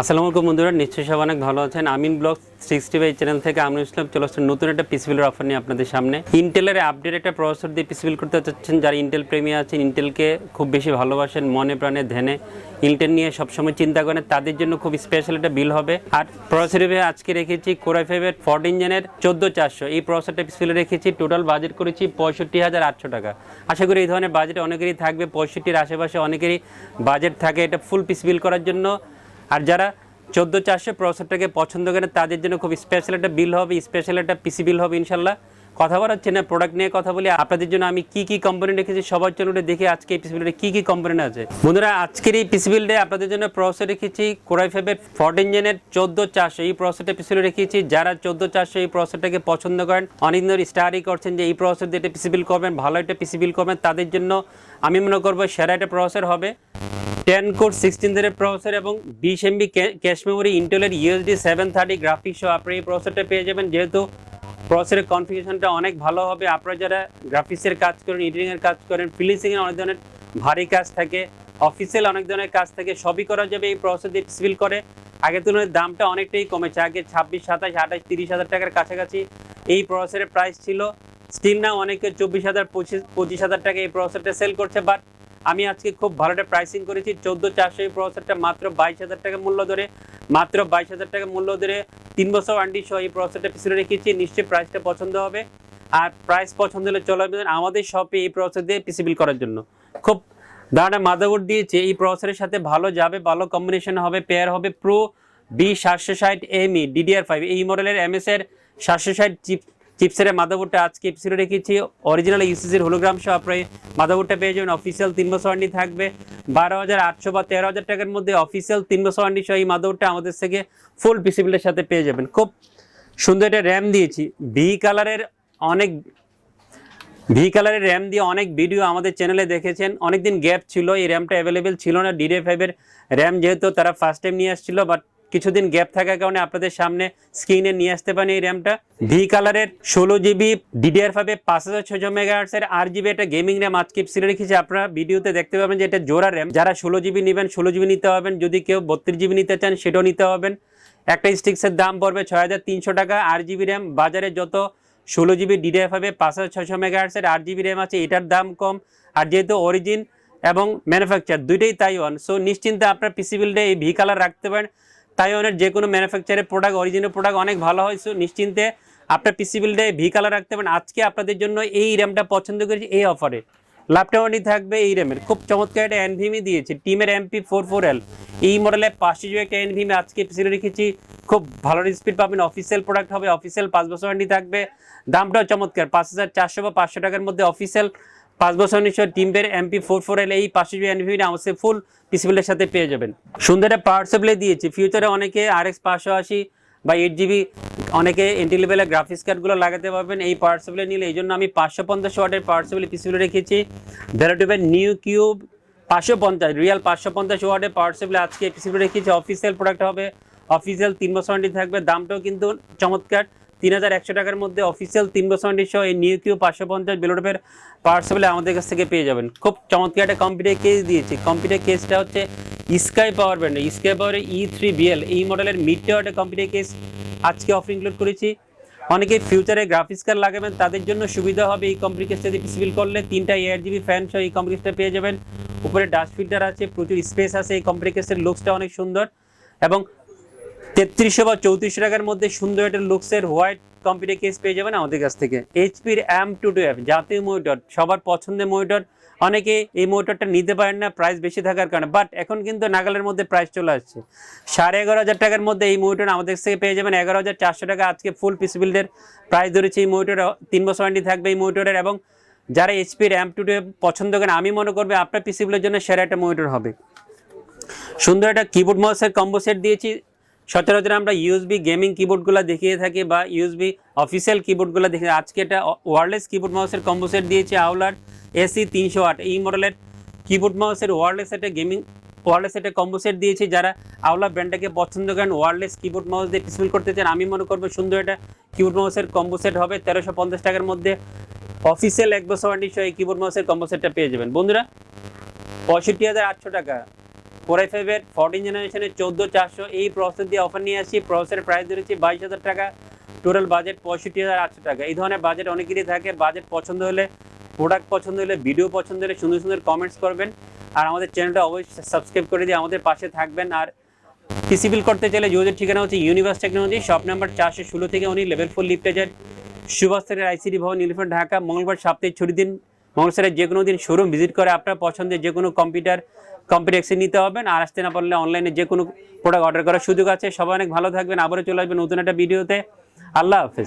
আসসালামু আলাইকুম বন্ধুরা, নিশ্চয়ই সব অনেক ভালো আছেন। Amin blog sixty five channel থেকে আমি ইসলাম চলে আসছেন নতুন একটা পিসিবিলের অফার নিয়ে আপনাদের সামনে। ইন্টেলের আপডেট একটা প্রসেসর দিয়ে পিসিবিল করতে চাচ্ছেন যারা ইন্টেল প্রেমী আছেন ইন্টেলকে খুব বেশি ভালোবাসেন মনে প্রাণে, ধ্যানে। ইন্টেল নিয়ে সবসময় চিন্তা করেন, তাদের জন্য খুব স্পেশাল একটা বিল হবে। আর প্রসেসর আজকে রেখেছি কোরাই ফাইভের ফোরটিন ইঞ্জিনের চোদ্দ চারশো। এই প্রসেসরটা পিসিবিলে রেখেছি টোটাল বাজেট করেছি পঁয়ষট্টি হাজার আটশো টাকা। আশা করি এই ধরনের বাজেট অনেকেরই থাকবে, পঁয়ষট্টির আশেপাশে অনেকেরই বাজেট থাকে এটা ফুল পিসিবিল করার জন্য। আর যারা চোদ্দ চারশো প্রসেসরটাকে পছন্দ করেন তাদের জন্য খুব স্পেশাল একটা বিল হবে স্পেশাল একটা পিসি বিল হবে ইনশাল্লাহ। কথা বলা হচ্ছে না প্রোডাক্ট নিয়ে কথা বলি, আপনাদের জন্য আমি কি কি কোম্পানি রেখেছি সবার জন্য দেখে আজকে এই পিসি বিলটা কি কি কোম্পানি আছে। বন্ধুরা, আজকের এই পিসি বিলডে আপনাদের জন্য প্রসেসর রেখেছি কোরাই ফাইভের ফোরটিন ইঞ্জিনের চোদ্দ চারশো, এই প্রসেসরটা পিসি রেখেছি। যারা চোদ্দ চারশো এই প্রসেসরটাকে পছন্দ করেন অনেক ধরে স্টারই করছেন যে এই প্রসেসর দিয়ে একটা পিসি বিল করবেন, ভালো একটা পিসি বিল করবেন, তাদের জন্য আমি মনে করব সেরা একটা প্রসেসর হবে। টেন কোড সিক্সটিন ধরের প্রসেসর এবং বিশ এমবি ক্যাশ মেমোরি ইন্টেলের ইউএসডি সেভেন থার্টি গ্রাফিক্স সহ আপনি এই প্রসেসরটা পেয়ে যাবেন। যেহেতু প্রসেসরের কনফিগারেশনটা অনেক ভালো হবে, আপনারা যারা গ্রাফিক্সের কাজ করেন এডিটিংয়ের কাজ করেন ফিলিংসিংয়ের অনেক ধরনের ভারী কাজ থাকে অফিসিয়াল অনেক ধরনের কাজ থাকে, সবই করা যাবে, এই প্রসেসর দিয়ে সিভিল করে। আগের তুলনায় দামটা অনেকটাই কমেছে, আগে ছাব্বিশ, সাতাশ, আঠাশ, তিরিশ হাজার টাকার কাছাকাছি এই প্রসেসরের প্রাইস ছিল। স্টিল না অনেকে চব্বিশ হাজার, পঁচিশ পঁচিশ হাজার টাকা এই প্রসেসরটা সেল করছে বাট আমি আজকে খুব ভালো একটা প্রাইসিং করেছি। চোদ্দ চারশো প্রসেসরটা মাত্র বাইশ হাজার টাকা মূল্য ধরে, মাত্র বাইশ হাজার টাকা মূল্য ধরে তিন বছর ওয়ান্টি সহ এই প্রসেসরটা পিছনে রেখেছি। নিশ্চয়ই প্রাইসটা পছন্দ হবে। আর প্রাইস পছন্দ হলে চলে আসবেন আমাদের শপে এই প্রসেসর দিয়ে পিসিবিল করার জন্য। খুব দাঁড়া মাদারবোর্ড দিয়েছে। এই প্রসেসরের সাথে ভালো যাবে, ভালো কম্বিনেশন হবে পেয়ার হবে প্রো বি সাতশো ষাট এমই ডিডিআর ফাইভ এই মডেলের এমএস এর সাতশো ষাট চিপ চিপসের মাদারবোর্ডটা আজকে এপিসোডে রেখেছি। অরিজিনাল ইউসিসির হোলোগ্রাম সহ আপনি মাদারবোর্ডটা পেয়ে যাবেন। অফিসিয়াল তিন বছর ওয়ারেন্টি থাকবে। বারো হাজার আটশো বা তেরো হাজার টাকার মধ্যে অফিসিয়াল তিন বছর ওয়ারেন্টি সহ এই মাদারবোর্ডটা আমাদের থেকে ফুল পিসিবিলের সাথে পেয়ে যাবেন। খুব সুন্দর একটা র্যাম দিয়েছি। ভি কালারের অনেক ভি কালারের র্যাম দিয়ে অনেক ভিডিও আমাদের চ্যানেলে দেখেছেন। অনেকদিন গ্যাপ ছিল, এই র্যামটা অ্যাভেলেবেল ছিল না। ডিডে ফাইভের র্যাম যেহেতু তারা ফার্স্ট টাইম নিয়ে আসছিল বাট কিছুদিন গ্যাপ থাকার কারণে আপনাদের সামনে স্ক্রিনে নিয়ে আসতে পারেন এই র্যামটা ভি কালারের ষোলো জিবি ডিডিআর ফাইভে পাঁচ হাজার ছশো মেগাহার্সের আর জিবি একটা গেমিং র্যাম আজকে সিলে রেখেছি। আপনারা ভিডিওতে দেখতে পাবেন যে এটা জোড়া র্যাম যারা ষোলো জিবি নেবেন, ষোলো জিবি নিতে হবেন। যদি কেউ বত্রিশ জিবি নিতে চান, সেটাও নিতে হবেন। একটা স্টিক্সের দাম পড়বে ছয় হাজার তিনশো টাকা আর জিবি র্যাম বাজারে যত ষোলো জিবি ডিডিআর ফাইভে পাঁচ হাজার ছশো মেগাহার্সের আট জিবি র্যাম আছে, এটার দাম কম। আর যেহেতু অরিজিন এবং ম্যানুফ্যাকচার দুইটাই তাইওয়ান সো নিশ্চিন্তে আপনার পিসি বিল্ডে এই ভি কালার রাখতে পারেন। তাইওয়ানের যে কোনো ম্যানুফ্যাকচারের প্রোডাক্ট অরিজিনাল প্রোডাক্ট অনেক ভালো হয়। নিশ্চিন্তে আপনার পিসি বিল্ডে ভি কালার রাখতে পারেন। আজকে আপনাদের জন্য এই র্যামটা পছন্দ করেছি এই অফারে ল্যাপটপটি থাকবে এই র্যামের খুব চমৎকার একটা এনভিমি দিয়েছে। টিমের এমপি ফোর ফোর এল এই মডেলে পাঁচশো জিবি একটা এনভিমি আজকে পিসিলে রেখেছি। খুব ভালো স্পিড পাবেন। অফিসিয়াল প্রোডাক্ট হবে। অফিসিয়াল পাঁচ বছর ওয়ারেন্টি থাকবে। দামটাও চমৎকার। পাঁচ হাজার চারশো বা পাঁচশো টাকার মধ্যে অফিসিয়াল পাঁচ বছর নিশ্চয় টিমের এমপি ফোর ফোর এল এই পাঁচশো এনভিমি আমাদের ফুল পিসিবিলের সাথে পেয়ে যাবেন। সুন্দর একটা পাওয়ার সাপ্লাই দিয়েছি ফিউচারে অনেকে আর এক্স পাঁচশো আশি বা এইট জিবি অনেকে এন্ট্রি লেভেলের গ্রাফিক্স কার্ডগুলো লাগাতে পারবেন। এই পাওয়ার সাপ্লাই নিলে এই জন্য আমি পাঁচশো পঞ্চাশ ওয়াটের পাওয়ার সাপ্লাই পিসিবিলে রেখেছি ভ্যারাটিভের নিউ কিউব পাঁচশো পঞ্চাশ রিয়াল পাঁচশো পঞ্চাশ ওয়াটের পাওয়ার সাপ্লাই আজকে পিসিবিলে রেখেছি। অফিসিয়াল প্রোডাক্ট হবে অফিসিয়াল তিন বছর থাকবে। দামটাও কিন্তু চমৎকার। তিন হাজার একশো টাকার মধ্যে অফিসিয়াল তিন বছর সহ এই নিউ কিউ পাঁচশো পঞ্চাশ বেলোডের পাওয়ার সাপ্লাই আমাদের কাছ থেকে পেয়ে যাবেন। খুব চমৎকার একটা কম্পিউটার কেস দিয়েছি। কম্পিউটার কেসটা হচ্ছে স্কাই পাওয়ার ব্র্যান্ড স্কাই পাওয়ারের ই থ্রি বিএল এই মডেলের মিড একটা কম্পিউটার কেস আজকে অফার ইনক্লুড করেছি। অনেকে ফিউচারে গ্রাফিক্স কার্ড লাগাবেন, তাদের জন্য সুবিধা হবে এই কম্পিউটার যদি পিসিবিল করলে। তিনটা এয়ার জিবি ফ্যান সহ এই কম্পিউটারটা পেয়ে যাবেন। উপরে ডাস্ট ফিল্টার আছে, প্রচুর স্পেস আছে, এই কম্পিউটার কেসের লুকসটা অনেক সুন্দর। এবং তেত্রিশশো বা চৌত্রিশশো টাকার মধ্যে সুন্দর একটা লুকসের হোয়াইট কম্পিউটার কেস পেয়ে যাবেন আমাদের কাছ থেকে। এইচপির এম টু টু এফ জাতীয় মনিটর, সবার পছন্দের মনিটর। অনেকে এই মনিটরটা নিতে পারেন না প্রাইস বেশি থাকার কারণে। বাট এখন কিন্তু নাগালের মধ্যে প্রাইস চলে আসছে। সাড়ে এগারো হাজার টাকার মধ্যে এই মনিটর আমাদের কাছ থেকে পেয়ে যাবেন। এগারো হাজার চারশো টাকা আজকে ফুল পিস বিল্ডের প্রাইস ধরেছে এই মনিটর, তিন বছর ওয়ারেন্টি থাকবে এই মনিটরের। এবং যারা এইচপির এম টু টু পছন্দ করেন, আমি মনে করব আপনার পিসি বিলের জন্য সেরা একটা মনিটর হবে। সুন্দর একটা কিবোর্ড মাউসের কম্বো সেট দিয়েছি। সচরাচর আমরা ইউএসবি গেমিং কিবোর্ডগুলো দেখিয়ে থাকি বা ইউএসবি অফিসিয়াল কিবোর্ডগুলো দেখে। আজকে এটা ওয়ারলেস কিবোর্ড মাউসের কম্বো সেট দিয়েছে আউলার এসি তিনশো আট। এই মডেলের কিবোর্ড মাউসের ওয়ারলেস একটা গেমিং ওয়ারলেস সেট দিয়েছি। যারা আউলা ব্র্যান্ডটাকে পছন্দ করেন ওয়ারলেস কিবোর্ড মাউস দিয়ে পিসফিল করতে চান, আমি মনে করব সুন্দর এটা কিবোর্ড মাউসের কম্বো সেট হবে। তেরোশো পঞ্চাশ টাকার মধ্যে অফিসিয়াল এক বছর এই কিবোর্ড মাউসের কম্বো সেটটা পেয়ে যাবেন। বন্ধুরা, পঁয়ষট্টি হাজার আটশো টাকা। ফোর ফাইভের ফোরটিন জেনারেশনের চোদ্দ চারশো। এই প্রসেসর দিয়ে অফার নিয়ে আসছি। প্রসেসরের প্রাইস ধরেছি বাইশ হাজার টাকা। টোটাল বাজেট পঁয়ষট্টি হাজার আটশো টাকা। এই ধরনের বাজেট অনেকেরই থাকে। বাজেট পছন্দ হলে প্রোডাক্ট পছন্দ হলে ভিডিও পছন্দ হলে সুন্দর সুন্দর কমেন্টস করবেন। আর আমাদের চ্যানেলটা অবশ্যই সাবস্ক্রাইব করে দিয়ে আমাদের পাশে থাকবেন। আর পিসি বিল করতে চাইলে যোগাযোগ ঠিকানা হচ্ছে ইউনিভার্স টেকনোলজি শপ নাম্বার চারশো ষোলো থেকে উনি লেভেল ফোর লিফটেজের সুভাষের আইসিডি ভবন নীলফার ঢাকা মঙ্গলবার সপ্তাহে ছুটির দিন। মঙ্গলবারের যে কোনো দিন শোরুম ভিজিট করে আপনার পছন্দের যে কোনো কম্পিউটার কম্পিউটার নিতে হবেন। আর আসতে না পারলে অনলাইনে যে কোনো প্রোডাক্ট অর্ডার করার সুযোগ আছে। সবাই অনেক ভালো থাকবেন। আবারও চলে আসবেন নতুন একটা ভিডিওতে আল্লাহ হাফেজ।